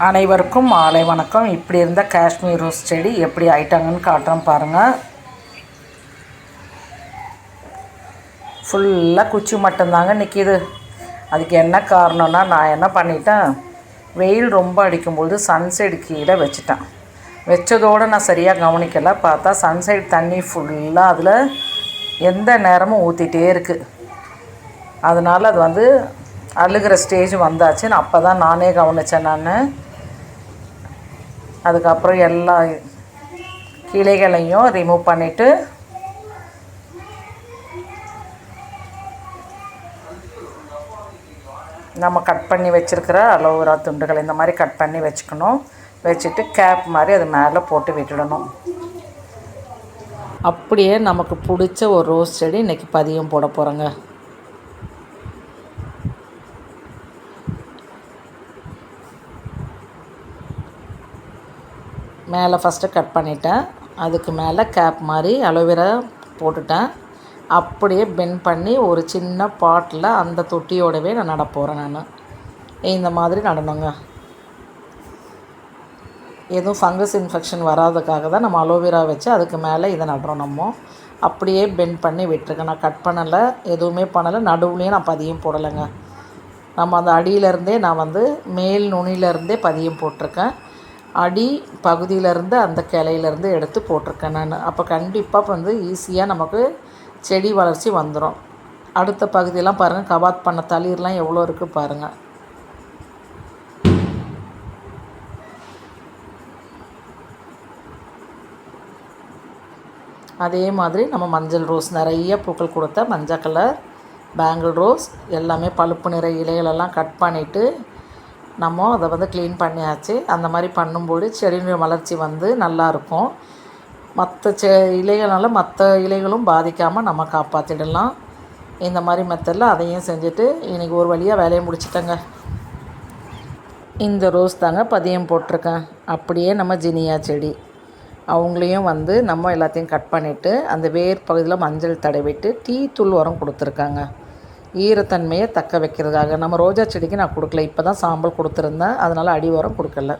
அனைவருக்கும் மாலை வணக்கம். இப்படி இருந்த காஷ்மீர் ரோஸ் செடி எப்படி ஆயிட்டாங்கன்னு காட்டுறேன் பாருங்கள் ஃபுல்லாக குச்சி மட்டும்தாங்க நிற்கிது அதுக்கு என்ன காரணம்னா நான் என்ன பண்ணிட்டேன்? வெயில் ரொம்ப அடிக்கும்போது சன்சைடு கீழே வச்சுட்டேன். வச்சதோடு நான் சரியாக கவனிக்கலை. பார்த்தா சன்சைடு தண்ணி ஃபுல்லாக அதில் எந்த நேரமும் ஊற்றிட்டே இருக்குது அதனால் அது வந்து அழுகிற ஸ்டேஜ் வந்தாச்சு அப்போ தான் நானே கவனித்தேன் நான். அதுக்கப்புறம் எல்லா கிளைகளையும் ரிமூவ் பண்ணிவிட்டு நம்ம கட் பண்ணி வச்சுருக்கிற அலோவேரா துண்டுகள் இந்த மாதிரி கட் பண்ணி வச்சுக்கணும். வச்சுட்டு கேப் மாதிரி அது மேலே போட்டு விட்டுடணும். அப்படியே நமக்கு பிடிச்ச ஒரு ரோஸ் செடி இன்றைக்கி பதியம் போட போகிறோங்க மேலே ஃபஸ்ட்டு கட் பண்ணிட்டேன். அதுக்கு மேலே கேப் மாதிரி அலோவேரா போட்டுட்டேன். அப்படியே பெண்ட் பண்ணி ஒரு சின்ன பாட்டில் அந்த தொட்டியோடவே நான் நட போகிறேன் நான். இந்த மாதிரி நடணுங்க. எதுவும் ஃபங்கஸ் இன்ஃபெக்ஷன் வராதுக்காக தான் நம்ம அலோவேரா வச்சு அதுக்கு மேலே இதை நடுறோம் நம்ம. அப்படியே பெண்ட் பண்ணி விட்டுருக்கேன். நான் கட் பண்ணலை எதுவுமே பண்ணலை. நடுவுலையும் நான் பதியம் போடலைங்க. நம்ம அந்த அடியிலேருந்தே நான் வந்து மேல் நுனியிலேருந்தே பதியம் போட்டிருக்கேன். அடி பகுதியிலேருந்து அந்த கிளையிலேருந்து எடுத்து போட்டிருக்கேன் நான். அப்போ கண்டிப்பாக வந்து ஈஸியாக நமக்கு செடி வளர்ச்சி வந்துடும் அடுத்த பகுதியெல்லாம் பாருங்கள் கபாத் பண்ண தளிர்லாம் எவ்வளோ இருக்குது பாருங்கள் அதே மாதிரி நம்ம மஞ்சள் ரோஸ் நிறைய பூக்கள் கொடுத்த மஞ்சள் கலர் பேங்கிள் ரோஸ் எல்லாமே பழுப்பு நிற இலைகளெல்லாம் கட் பண்ணிவிட்டு நம்ம அதை வந்து க்ளீன் பண்ணியாச்சு. அந்த மாதிரி பண்ணும்போது செடியினுடைய வளர்ச்சி வந்து நல்லாயிருக்கும் மற்ற செ இலைகளால் மற்ற இலைகளும் பாதிக்காமல் நம்ம காப்பாற்றிடலாம் இந்த மாதிரி மெத்தடில் அதையும் செஞ்சுட்டு இன்றைக்கி ஒரு வழியாக வேலையை முடிச்சிட்டேங்க. இந்த ரோஸ் தாங்க பதியம் போட்டிருக்கேன். அப்படியே நம்ம ஜினியா செடி. அவங்களையும் வந்து நம்ம எல்லாத்தையும் கட் பண்ணிவிட்டு அந்த வேர் பகுதியில் மஞ்சள் தடவிட்டு டீ தூள் உரம் கொடுத்துருக்காங்க. ஈரத்தன்மையை தக்க வைக்கிறதுக்காக. நம்ம ரோஜா செடிக்கு நான் கொடுக்கல. இப்போ தான் சாம்பல் கொடுத்துருந்தேன். அதனால் அடி உரம் கொடுக்கல.